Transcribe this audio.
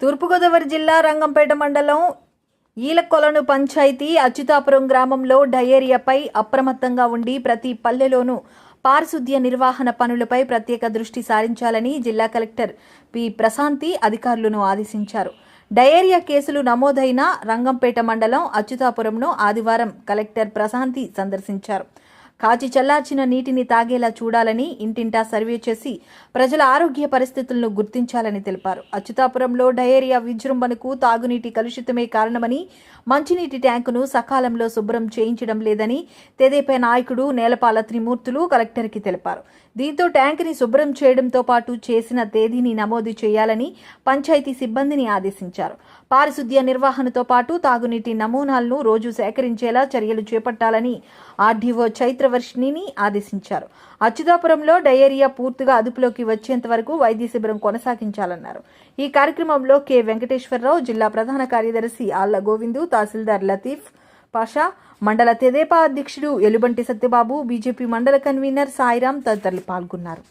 తూర్పుగోదావరి జిల్లా రంగంపేట మండలం ఈలకొలను పంచాయతీ అచ్యుతాపురం గ్రామంలో డయేరియాపై అప్రమత్తంగా ఉండి ప్రతి పల్లెలోనూ పారిశుద్ధ్య నిర్వహణ పనులపై ప్రత్యేక దృష్టి సారించాలని జిల్లా కలెక్టర్ పి. ప్రశాంతి అధికారులను ఆదేశించారు. డయేరియా కేసులు నమోదైన రంగంపేట మండలం అచ్యుతాపురంను ఆదివారం కలెక్టర్ ప్రశాంతి సందర్శించారు. కాచి చల్లార్చిన నీటిని తాగేలా చూడాలని ఇంటింటా సర్వే చేసి ప్రజల ఆరోగ్య పరిస్థితులను గుర్తించాలని తెలిపారు. అచ్యుతాపురంలో డయేరియా విజృంభణకు తాగునీటి కలుషితమే కారణమని మంచినీటి ట్యాంకును సకాలంలో శుభ్రం చేయించడం లేదని తెదేపా నాయకుడు నేలపాల త్రిమూర్తులు కలెక్టర్కి తెలిపారు. దీంతో ట్యాంకుని శుభ్రం చేయడంతో పాటు చేసిన తేదీని నమోదు చేయాలని పంచాయతీ సిబ్బందిని ఆదేశించారు. పారిశుద్ధ్య నిర్వహణతో పాటు తాగునీటి నమూనాలను రోజు సేకరించేలా చర్యలు చేపట్టాలని ఆర్డీఓ చైత్రవర్షిణిని ఆదేశించారు. అచ్యుతాపురంలో డయేరియా పూర్తిగా అదుపులోకి వచ్చేంత వరకు వైద్య శిబిరం కొనసాగించాలన్నారు. ఈ కార్యక్రమంలో కె. వెంకటేశ్వరరావు జిల్లా ప్రధాన కార్యదర్శి ఆళ్ళ గోవిందు తహసీల్దార్ లతీఫ్ పాషా మండల తెదేపా అధ్యక్షుడు ఎలుబంటి సత్యబాబు బీజేపీ మండల కన్వీనర్ సాయిరాం తదితరులు పాల్గొన్నారు.